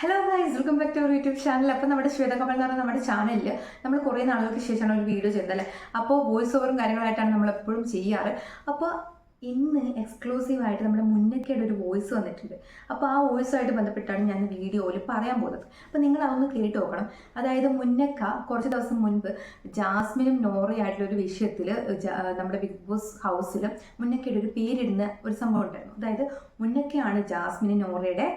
Hello guys welcome back to YouTube channel അപ്പോൾ നമ്മുടെ ശ്വേത കമൽ എന്ന് പറഞ്ഞ നമ്മുടെ ചാനലിൽ നമ്മൾ കുറേ നാളുകൾക്ക് ശേഷമാണ് ഒരു വീഡിയോ ചെയ്തത് അല്ലേ അപ്പോൾ വോയിസ് ഓവറും കാര്യങ്ങളായിട്ടാണ് നമ്മൾ എപ്പോഴും ചെയ്യാറ്. അപ്പോൾ ഇന്ന് എക്സ്ക്ലൂസീവ് ആയിട്ട് നമ്മുടെ മുന്നൊക്കെയുടെ ഒരു വോയിസ് വന്നിട്ടുണ്ട്. അപ്പോൾ ആ വോയിസുമായിട്ട് ബന്ധപ്പെട്ടാണ് ഞാൻ വീഡിയോയിൽ പറയാൻ പോകുന്നത്. അപ്പോൾ നിങ്ങൾ അതൊന്ന് കേട്ട് നോക്കണം. അതായത് മുന്നക്ക കുറച്ച് ദിവസം മുൻപ് ജാസ്മിനും നോറയായിട്ടുള്ള ഒരു വിഷയത്തിൽ നമ്മുടെ ബിഗ് ബോസ് ഹൗസിൽ മുന്നക്കയുടെ ഒരു പേരിടുന്ന ഒരു സംഭവം ഉണ്ടായിരുന്നു. അതായത് മുന്നക്കയാണ് ജാസ്മിനും നോറയുടെ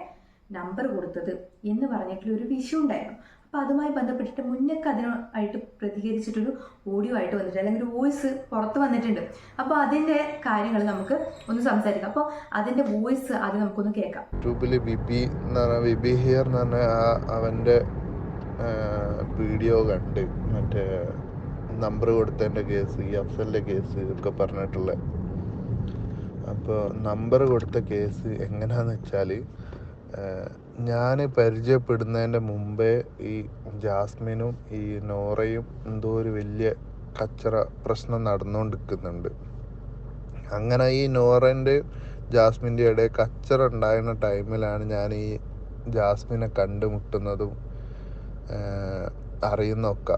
നമ്പർ കൊടുത്തത് എന്ന് പറഞ്ഞിട്ടുള്ള ഒരു വിഷയം ഉണ്ടായിരുന്നു. അപ്പോൾ അതുമായി ബന്ധപ്പെട്ടിട്ട് മുന്നൊക്കെ അതിനായിട്ട് പ്രതികരിച്ചിട്ടൊരു ഓഡിയോ ആയിട്ട് വന്നിട്ട് അല്ലെങ്കിൽ വോയിസ് പുറത്ത് വന്നിട്ടുണ്ട്. അപ്പോൾ അതിന്റെ കാര്യങ്ങൾ നമുക്ക് ഒന്ന് സംസാരിക്കാം. അപ്പോൾ അതിന്റെ വോയിസ് ആദ്യം നമുക്കൊന്ന് കേൾക്കാം. യൂട്യൂബിൽ ബിബി എന്ന് പറഞ്ഞ ബിബി ഹിയർ എന്ന് പറഞ്ഞ ആ അവന്റെ വീഡിയോ കണ്ട് മറ്റേ നമ്പർ കൊടുത്തതിന്റെ കേസ് ഈ അഫ്സലിന്റെ കേസ് ഒക്കെ പറഞ്ഞിട്ടുള്ള. അപ്പോൾ നമ്പർ കൊടുത്ത കേസ് എങ്ങനെയാണെന്ന് വെച്ചാൽ ഞാൻ പരിചയപ്പെടുന്നതിന്റെ മുമ്പേ ഈ ജാസ്മിനും ഈ നോറയും എന്തോ ഒരു വലിയ കച്ചറ പ്രശ്നം നടന്നുകൊണ്ടിരിക്കുന്നുണ്ട്. അങ്ങനെ ഈ നോറന്റെ ജാസ്മിന്റെ ഇടയിൽ കച്ചറ ഉണ്ടായിരുന്ന ടൈമിലാണ് ഞാൻ ഈ ജാസ്മിനെ കണ്ടുമുട്ടുന്നതും അറിയുന്നൊക്കെ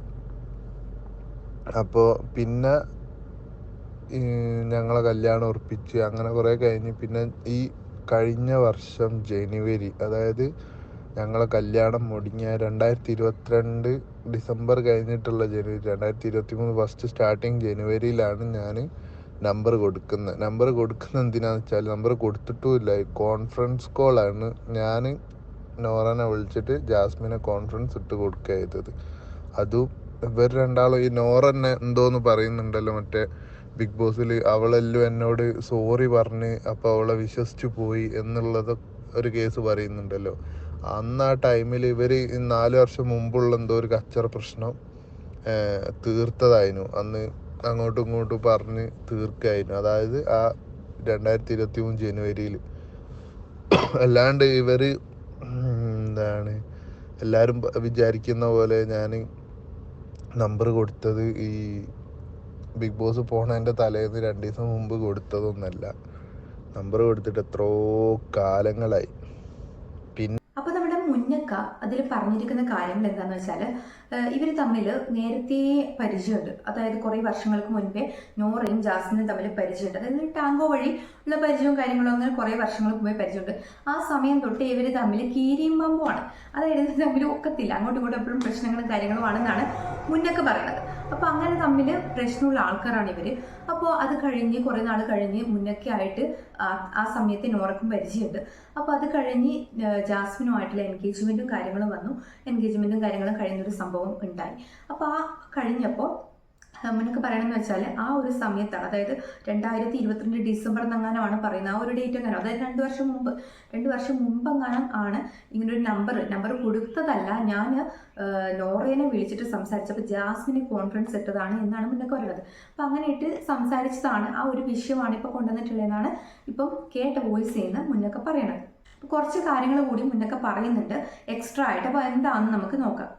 അപ്പോൾ പിന്നെ ഞങ്ങളെ കല്യാണം ഉറപ്പിച്ച് അങ്ങനെ കുറേ കഴിഞ്ഞ് പിന്നെ ഈ കഴിഞ്ഞ വർഷം ജനുവരി അതായത് ഞങ്ങളെ കല്യാണം മുടിഞ്ഞ രണ്ടായിരത്തി ഇരുപത്തിരണ്ട് ഡിസംബർ കഴിഞ്ഞിട്ടുള്ള ജനുവരി രണ്ടായിരത്തി ഇരുപത്തി മൂന്ന് ഫസ്റ്റ് സ്റ്റാർട്ടിങ് ജനുവരിയിലാണ് ഞാൻ നമ്പർ കൊടുക്കുന്നത്. നമ്പർ കൊടുക്കുന്നത് എന്തിനാന്ന് വെച്ചാൽ നമ്പർ കൊടുത്തിട്ടുമില്ല. കോൺഫറൻസ് കോളാണ് ഞാൻ നോറനെ വിളിച്ചിട്ട് ജാസ്മിനെ കോൺഫറൻസ് ഇട്ട് കൊടുക്കുക ചെയ്തത്. അതും ഇവർ രണ്ടാളും ഈ നോറന്നെ എന്തോന്ന് പറയുന്നുണ്ടല്ലോ മറ്റേ ബിഗ് ബോസിൽ അവളെല്ലാം എന്നോട് സോറി പറഞ്ഞ് അപ്പോൾ അവളെ വിശ്വസിച്ചു പോയി എന്നുള്ളത് ഒരു കേസ് പറയുന്നുണ്ടല്ലോ. അന്ന് ആ ടൈമിൽ ഇവർ നാല് വർഷം മുമ്പുള്ള എന്തോ ഒരു കച്ചറ പ്രശ്നം തീർത്തതായിരുന്നു. അന്ന് അങ്ങോട്ടും ഇങ്ങോട്ടും പറഞ്ഞ് തീർക്കായിരുന്നു. അതായത് ആ രണ്ടായിരത്തി ഇരുപത്തി മൂന്ന് ജനുവരിയിൽ അല്ലാണ്ട് ഇവർ എന്താണ് എല്ലാവരും വിചാരിക്കുന്ന പോലെ ഞാൻ നമ്പർ കൊടുത്തത് ഈ ബിഗ് ബോസ് പോണതിന്റെ തലേന്ന് രണ്ട് ദിവസം മുമ്പ് കൊടുത്തതൊന്നല്ല. നമ്പർ കൊടുത്തിട്ട് എത്രയോ കാലങ്ങളായി. പിന്നെ അപ്പോൾ നമ്മുടെ മുന്നക്ക അതിൽ പറഞ്ഞിരിക്കുന്ന കാര്യങ്ങൾ എന്താന്ന് വെച്ചാൽ ഇവർ തമ്മിൽ നേരത്തെ പരിചയമുണ്ട്. അതായത് കുറേ വർഷങ്ങൾക്ക് മുൻപേ നോറയും ജാസ്മിനും തമ്മിൽ പരിചയമുണ്ട്. അതായത് ടാങ്കോ വഴി ഉള്ള പരിചയവും കാര്യങ്ങളും അങ്ങനെ കുറേ വർഷങ്ങൾക്ക് മുമ്പേ പരിചയമുണ്ട്. ആ സമയം തൊട്ട് ഇവർ തമ്മിൽ കീരിയും പമ്പുമാണ് അതായത് തമ്മിൽ ഒക്കത്തില്ല. അങ്ങോട്ടും ഇങ്ങോട്ടും എപ്പോഴും പ്രശ്നങ്ങളും കാര്യങ്ങളും ആണെന്നാണ് മുന്നക്ക പറയുന്നത്. അപ്പോൾ അങ്ങനെ തമ്മിൽ പ്രശ്നമുള്ള ആൾക്കാരാണ് ഇവർ. അപ്പോൾ അത് കഴിഞ്ഞ് കുറേ നാൾ കഴിഞ്ഞ് മുന്നൊക്കെ ആയിട്ട് ആ- സമയത്ത് നോറക്കും പരിചയമുണ്ട്. അപ്പോൾ അത് കഴിഞ്ഞ് ജാസ്മിനുമായിട്ടുള്ള എൻഗേജ്മെന്റും കാര്യങ്ങളും വന്നു. എൻഗേജ്മെന്റും കാര്യങ്ങളും കഴിഞ്ഞൊരു സംഭവം ഉണ്ടായി. അപ്പോൾ ആ കഴിഞ്ഞപ്പോൾ മുന്നൊക്കെ പറയണമെന്ന് വെച്ചാൽ ആ ഒരു സമയത്താണ് അതായത് രണ്ടായിരത്തി ഇരുപത്തിരണ്ട് ഡിസംബർ എന്നങ്ങാനാണ് പറയുന്നത് ആ ഒരു ഡേറ്റ് എങ്ങാനോ അതായത് രണ്ട് വർഷം മുമ്പ് രണ്ട് വർഷം മുമ്പെങ്ങാനും ആണ് ഇങ്ങനൊരു നമ്പർ നമ്പർ കൊടുത്തതല്ല ഞാൻ നോറേനെ വിളിച്ചിട്ട് സംസാരിച്ചപ്പോൾ ജാസ്മിനെ കോൺഫറൻസ് ഇട്ടതാണ് എന്നാണ് മുന്നൊക്കെ പറയുന്നത്. അപ്പം അങ്ങനെ ഇട്ട് സംസാരിച്ചതാണ് ആ ഒരു വിഷയമാണ് ഇപ്പോൾ കൊണ്ടുവന്നിട്ടുള്ളതെന്നാണ് ഇപ്പം കേട്ട വോയിസ് ചെയ്യുന്ന മുന്നൊക്കെ പറയണത്. കുറച്ച് കാര്യങ്ങൾ കൂടി മുന്നൊക്കെ പറയുന്നുണ്ട് എക്സ്ട്രാ ആയിട്ട് അപ്പോൾ എന്താണെന്ന് നമുക്ക് നോക്കാം.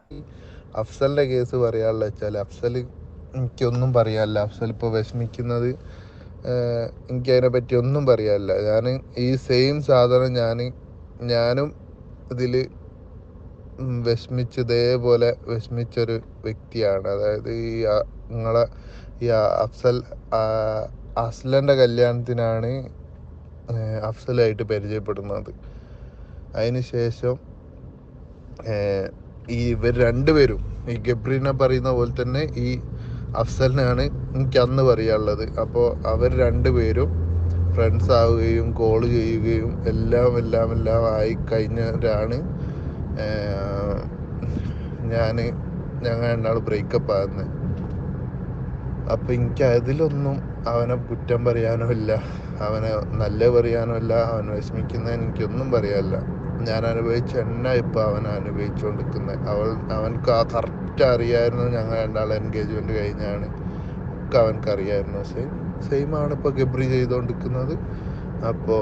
അഫ്സലിന്റെ കേസ് പറയാനുള്ള വെച്ചാൽ അഫ്സൽ എനിക്കൊന്നും പറയാനില്ല. അഫ്സൽ വിഷമിക്കുന്നത് എനിക്കതിനെ പറ്റി ഒന്നും പറയാനില്ല. ഞാൻ ഈ സെയിം സാധനം ഞാൻ ഞാനും ഇതിൽ വിഷമിച്ച് ഇതേപോലെ വിഷമിച്ചൊരു വ്യക്തിയാണ്. അതായത് ഈ നിങ്ങളെ ഈ അഫ്സൽ അസ്ലന്റെ കല്യാണത്തിനാണ് അഫ്സലായിട്ട് പരിചയപ്പെടുന്നത്. അതിന് ശേഷം ഈ ഇവർ രണ്ടുപേരും ഈ ഗബ്രീനെ പറയുന്ന പോലെ തന്നെ ഈ അഫ്സലിനാണ് എനിക്ക് അന്ന് പറയാനുള്ളത്. അപ്പോൾ അവർ രണ്ടുപേരും ഫ്രണ്ട്സ് ആവുകയും കോൾ ചെയ്യുകയും എല്ലാം എല്ലാം എല്ലാം ആയി കഴിഞ്ഞവരാണ് ഞാൻ ഞങ്ങൾ രണ്ടാൾ ബ്രേക്കപ്പ് ആകുന്നത്. അപ്പം എനിക്ക് അതിലൊന്നും അവനെ കുറ്റം പറയാനോ ഇല്ല അവനെ നല്ല പറയാനുമല്ല അവൻ വിഷമിക്കുന്നതിന് എനിക്കൊന്നും പറയാനില്ല. ഞാൻ അനുഭവിച്ച എണ്ണ ഇപ്പം അവൻ അനുഭവിച്ചുകൊണ്ടിരിക്കുന്നത് അവൾ അവൻക്ക് ആ കറക്റ്റ് അറിയായിരുന്നു ഞങ്ങൾ രണ്ടാൾ എൻഗേജ്മെന്റ് കഴിഞ്ഞാണ്. ഒക്കെ അവൻക്ക് സെയിം സെയിം ആണ് ഇപ്പോൾ ഗബ്രി ചെയ്തുകൊണ്ടിരിക്കുന്നത്. അപ്പോൾ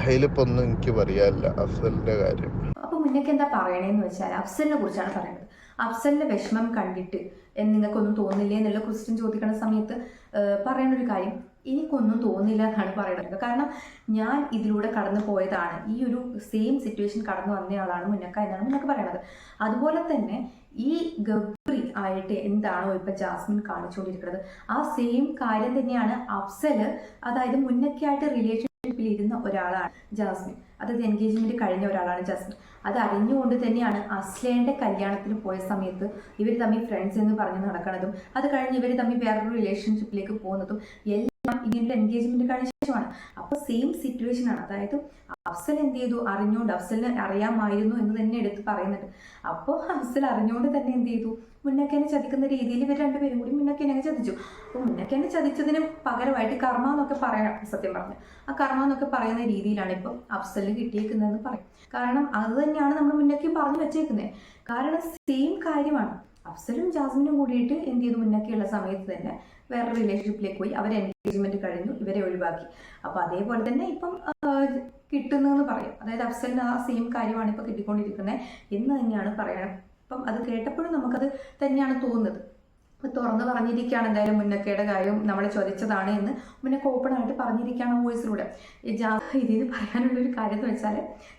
അതിലിപ്പോൾ ഒന്നും എനിക്ക് പറയാനില്ല. അഫ്സലിന്റെ കാര്യം. അപ്പോൾ മുന്നേക്ക് എന്താ പറയണേന്ന് വെച്ചാൽ അഫ്സലിനെ കുറിച്ചാണ് പറയുന്നത് അഫ്സലിന്റെ വിഷമം കണ്ടിട്ട് എന്ന് നിങ്ങൾക്കൊന്നും തോന്നില്ലേ എന്നുള്ള ക്വസ്റ്റ്യൻ ചോദിക്കുന്ന സമയത്ത് ഏഹ്, പറയുന്ന ഒരു കാര്യം. എനിക്കൊന്നും തോന്നില്ല എന്നാണ് പറയുന്നത്. കാരണം ഞാൻ ഇതിലൂടെ കടന്നു പോയതാണ്. ഈ ഒരു സെയിം സിറ്റുവേഷൻ കടന്നു വന്നയാളാണ് മുന്നക്ക എന്നാണ് മുന്നക്ക പറയണത്. അതുപോലെ തന്നെ ഈ ഗബ്രി ആയിട്ട് എന്താണോ ഇപ്പൊ ജാസ്മിൻ കാണിച്ചുകൊണ്ടിരിക്കുന്നത്. ആ സെയിം കാര്യം തന്നെയാണ് അഫ്സൽ അതായത് മുന്നൊക്കെയായിട്ട് റിലേഷൻഷിപ്പിൽ ഇരുന്ന ഒരാളാണ് ജാസ്മിൻ. അതായത് എൻഗേജ്മെന്റ് കഴിഞ്ഞ ഒരാളാണ് ജാസ്മിൻ. അത് അറിഞ്ഞുകൊണ്ട് തന്നെയാണ് അസ്ലേന്റെ കല്യാണത്തിന് പോയ സമയത്ത് ഇവർ തമ്മിൽ ഫ്രണ്ട്സ് എന്ന് പറഞ്ഞ് നടക്കുന്നതും അത് കഴിഞ്ഞ് ഇവർ തമ്മിൽ വേറൊരു റിലേഷൻഷിപ്പിലേക്ക് പോകുന്നതും ഇതിന്റെ എൻഗേജ്മെന്റ് കഴിഞ്ഞ ശേഷമാണ്. അപ്പൊ സെയിം സിറ്റുവേഷൻ ആണ്. അതായത് അഫ്സൽ എന്ത് ചെയ്തു? അറിഞ്ഞുകൊണ്ട് അഫ്സലിന് അറിയാമായിരുന്നു എന്ന് തന്നെ എടുത്ത് പറയുന്നുണ്ട്. അപ്പോൾ അഫ്സൽ അറിഞ്ഞുകൊണ്ട് തന്നെ എന്ത് ചെയ്തു? മുന്നക്കേനെ ചതിക്കുന്ന രീതിയിൽ ഇവർ രണ്ടുപേരും കൂടി മുന്നക്കേനെ ചതിച്ചു. അപ്പോൾ മുന്നക്കേനെ ചതിച്ചതിന് പകരമായിട്ട് കർമ്മ എന്നൊക്കെ പറയാം. സത്യം പറഞ്ഞു. ആ കർമ്മ എന്നൊക്കെ പറയുന്ന രീതിയിലാണ് ഇപ്പം അഫ്സലിന് കിട്ടിയേക്കുന്നതെന്ന് പറയും. കാരണം അത് തന്നെയാണ് നമ്മൾ മുന്നക്കേം പറഞ്ഞു വെച്ചേക്കുന്നത് കാരണം സെയിം കാര്യമാണ്. അഫ്സലും ജാസ്മിനും കൂടിയിട്ട് എന്ത് ചെയ്തു? മുന്നൊക്കെയുള്ള സമയത്ത് തന്നെ വേറെ റിലേഷൻഷിപ്പിലേക്ക് പോയി. അവർ എൻഗേജ്മെന്റ് കഴിഞ്ഞു. ഇവരെ ഒഴിവാക്കി. അപ്പൊ അതേപോലെ തന്നെ ഇപ്പം കിട്ടുന്നു എന്ന് പറയും. അതായത് അഫ്സലിന് ആ സെയിം കാര്യമാണ് ഇപ്പൊ കിട്ടിക്കൊണ്ടിരിക്കുന്നത് എന്ന് തന്നെയാണ് പറയണം. അപ്പം അത് കേട്ടപ്പോഴും നമുക്കത് തന്നെയാണ് തോന്നുന്നത്. തുറന്ന് പറഞ്ഞിരിക്കുകയാണ് എന്തായാലും മുന്നക്കയുടെ കാര്യം നമ്മളെ ചോദിച്ചതാണ് എന്ന് മുന്നൊക്കെ ഓപ്പൺ ആയിട്ട് പറഞ്ഞിരിക്കുകയാണ് വോയിസിലൂടെ. ഇതിൽ പറയാനുള്ള ഒരു കാര്യം എന്ന് വെച്ചാൽ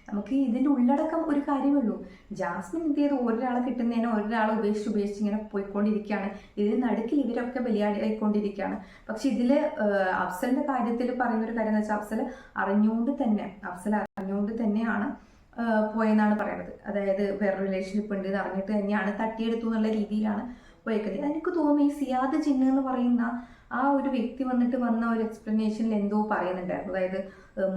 നമുക്ക് ഇതിന്റെ ഉള്ളടക്കം ഒരു കാര്യമേ ഉള്ളൂ ജാസ്മിൻ എന്ത് ചെയ്ത്? ഒരാളെ കിട്ടുന്നതിനെ ഒരാളെ ഉപേക്ഷിച്ച് ഉപേക്ഷിച്ച് ഇങ്ങനെ പോയിക്കൊണ്ടിരിക്കുകയാണ്. ഇതിന് നടുക്കിൽ ഇവരൊക്കെ ബലിയാടിയായിക്കൊണ്ടിരിക്കുകയാണ് പക്ഷെ ഇതിൽ അഫ്സലിന്റെ കാര്യത്തിൽ പറയുന്ന ഒരു കാര്യം എന്ന് വെച്ചാൽ അഫ്സൽ അറിഞ്ഞുകൊണ്ട് തന്നെ അഫ്സൽ അറിഞ്ഞുകൊണ്ട് തന്നെയാണ് പോയെന്നാണ് പറയുന്നത്. അതായത് വേറെ റിലേഷൻഷിപ്പ് ഉണ്ട് എന്ന് അറിഞ്ഞിട്ട് തന്നെയാണ് തട്ടിയെടുത്തു എന്നുള്ള രീതിയിലാണ് പോയേക്കുന്നത് എനിക്ക് തോന്നുന്നു ഈ സിയാദ് ജിന്ന് എന്ന് പറയുന്ന ആ ഒരു വ്യക്തി വന്നിട്ട് വന്ന ഒരു എക്സ്പ്ലനേഷനിൽ എന്തോ പറയുന്നുണ്ടായിരുന്നു. അതായത്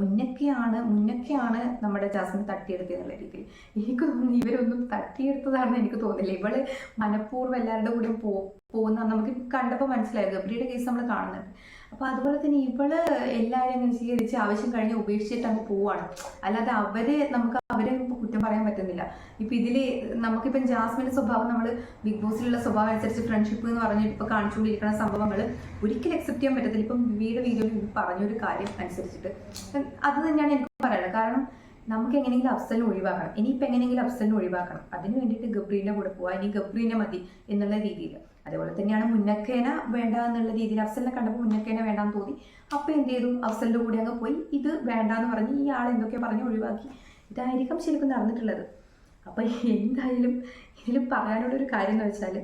മുന്നൊക്കെയാണ് മുന്നൊക്കെയാണ് നമ്മുടെ ജാസ്മിൻ തട്ടിയെടുത്തത് എന്നുള്ള രീതിയിൽ. എനിക്ക് തോന്നുന്നു ഇവരൊന്നും തട്ടിയെടുത്തതാണെന്ന് എനിക്ക് തോന്നുന്നില്ല. ഇവൾ മനഃപൂർവം എല്ലാവരുടെ കൂടെ പോ പോകുന്ന നമുക്ക് കണ്ടപ്പോൾ മനസ്സിലായത് ഗബ്രിയുടെ കേസ് നമ്മൾ കാണുന്നുണ്ട്. അപ്പൊ അതുപോലെ തന്നെ ഇവൾ എല്ലാവരെയും സ്വീകരിച്ച് ആവശ്യം കഴിഞ്ഞ് ഉപേക്ഷിച്ചിട്ട് അങ്ങ് പോവാണ്. അല്ലാതെ അവർ നമുക്ക് അവരെ കുറ്റം പറയാൻ പറ്റുന്നില്ല. ഇപ്പൊ ഇതിൽ നമുക്കിപ്പം ജാസ്മിന്റെ സ്വഭാവം നമ്മൾ ബിഗ് ബോസിലുള്ള സ്വഭാവം അനുസരിച്ച് ഫ്രണ്ട്ഷിപ്പ് എന്ന് പറഞ്ഞിട്ട് ഇപ്പൊ കാണിച്ചുകൊണ്ടിരിക്കുന്ന സംഭവങ്ങൾ ഒരിക്കലും അക്സെപ്റ്റ് ചെയ്യാൻ പറ്റത്തില്ല. ഇപ്പം വീട് വീഡിയോയിൽ പറഞ്ഞൊരു കാര്യം അനുസരിച്ചിട്ട്. അത് തന്നെയാണ് എനിക്ക് പറയുന്നത് കാരണം നമുക്ക് എങ്ങനെയെങ്കിലും അഫ്സലിനെ ഒഴിവാക്കണം. ഇനിയിപ്പോൾ എങ്ങനെയെങ്കിലും അഫ്സലിനെ ഒഴിവാക്കണം. അതിന് വേണ്ടിയിട്ട് ഗബ്രീന്റെ കൂടെ പോവാ. ഇനി ഗബ്രീനെ മതി എന്നുള്ള രീതിയിൽ അതേപോലെ തന്നെയാണ് മുന്നക്കേന വേണ്ട എന്നുള്ള രീതിയിൽ അഫ്സലിനെ കണ്ടപ്പോൾ മുന്നക്കേന വേണ്ടാന്ന് തോന്നി. അപ്പോൾ എന്ത് ചെയ്തു? അഫ്സലിന്റെ കൂടെ അങ്ങ് പോയി. ഇത് വേണ്ടാന്ന് പറഞ്ഞ് ഈ ആൾ എന്തൊക്കെ പറഞ്ഞ് ഒഴിവാക്കി. ഇതായിരിക്കും ശരിക്കും നടന്നിട്ടുള്ളത്. അപ്പോൾ എന്തായാലും ഇതിൽ പറയാനുള്ളൊരു കാര്യം എന്ന് വെച്ചാൽ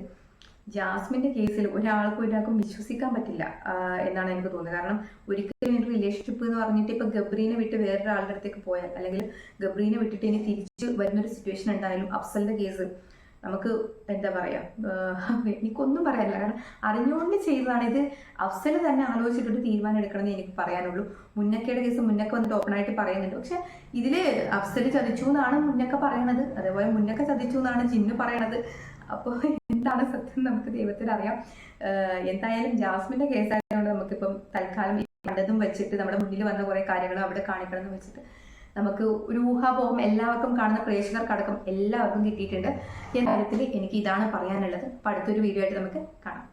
ജാസ്മിന്റെ കേസിൽ ഒരാൾക്കും ഒരാൾക്കും വിശ്വസിക്കാൻ പറ്റില്ല എന്നാണ് എനിക്ക് തോന്നുന്നത്. കാരണം ഒരിക്കലും ഒരു റിലേഷൻഷിപ്പ് എന്ന് പറഞ്ഞിട്ട് ഇപ്പൊ ഗബ്രീനെ വിട്ട് വേറൊരാളുടെ അടുത്തേക്ക് പോയാൽ അല്ലെങ്കിൽ ഗബ്രീനെ വിട്ടിട്ട് ഇനി തിരിച്ച് വരുന്നൊരു സിറ്റുവേഷൻ ഉണ്ടായാലും അഫ്സലിന്റെ കേസ് നമുക്ക് എന്താ പറയാ എനിക്കൊന്നും പറയാനില്ല. കാരണം അറിഞ്ഞുകൊണ്ട് ചെയ്തതാണ്. ഇത് അവസരം തന്നെ ആലോചിച്ചിട്ടൊരു തീരുമാനം എടുക്കണമെന്ന് എനിക്ക് പറയാനുള്ളൂ. മുന്നക്കയുടെ കേസ് മുന്നക്ക വന്നിട്ട് ഓപ്പൺ ആയിട്ട് പറയുന്നുണ്ട്. പക്ഷെ ഇതിൽ അഫ്സൽ ചതിച്ചു എന്നാണ് മുന്നക്ക പറയണത്. അതേപോലെ മുന്നക്ക ചതിച്ചു എന്നാണ് ജിന്നു പറയണത്. അപ്പോൾ എന്താണ് സത്യം നമുക്ക് ദൈവത്തിൽ അറിയാം. എന്തായാലും ജാസ്മിന്റെ കേസ് ആയതുകൊണ്ട് നമുക്കിപ്പം തൽക്കാലം കണ്ടതും വെച്ചിട്ട് നമ്മുടെ മുന്നിൽ വന്ന കുറെ കാര്യങ്ങൾ അവിടെ കാണിക്കണം എന്ന് വെച്ചിട്ട് നമുക്ക് ഒരു ഊഹാപോഹം എല്ലാവർക്കും കാണുന്ന പ്രേക്ഷകർക്കടക്കം എല്ലാവർക്കും കിട്ടിയിട്ടുണ്ട്. ഈ കാര്യത്തിൽ എനിക്ക് ഇതാണ് പറയാനുള്ളത്. അടുത്തൊരു വീഡിയോ ആയിട്ട് നമുക്ക് കാണാം.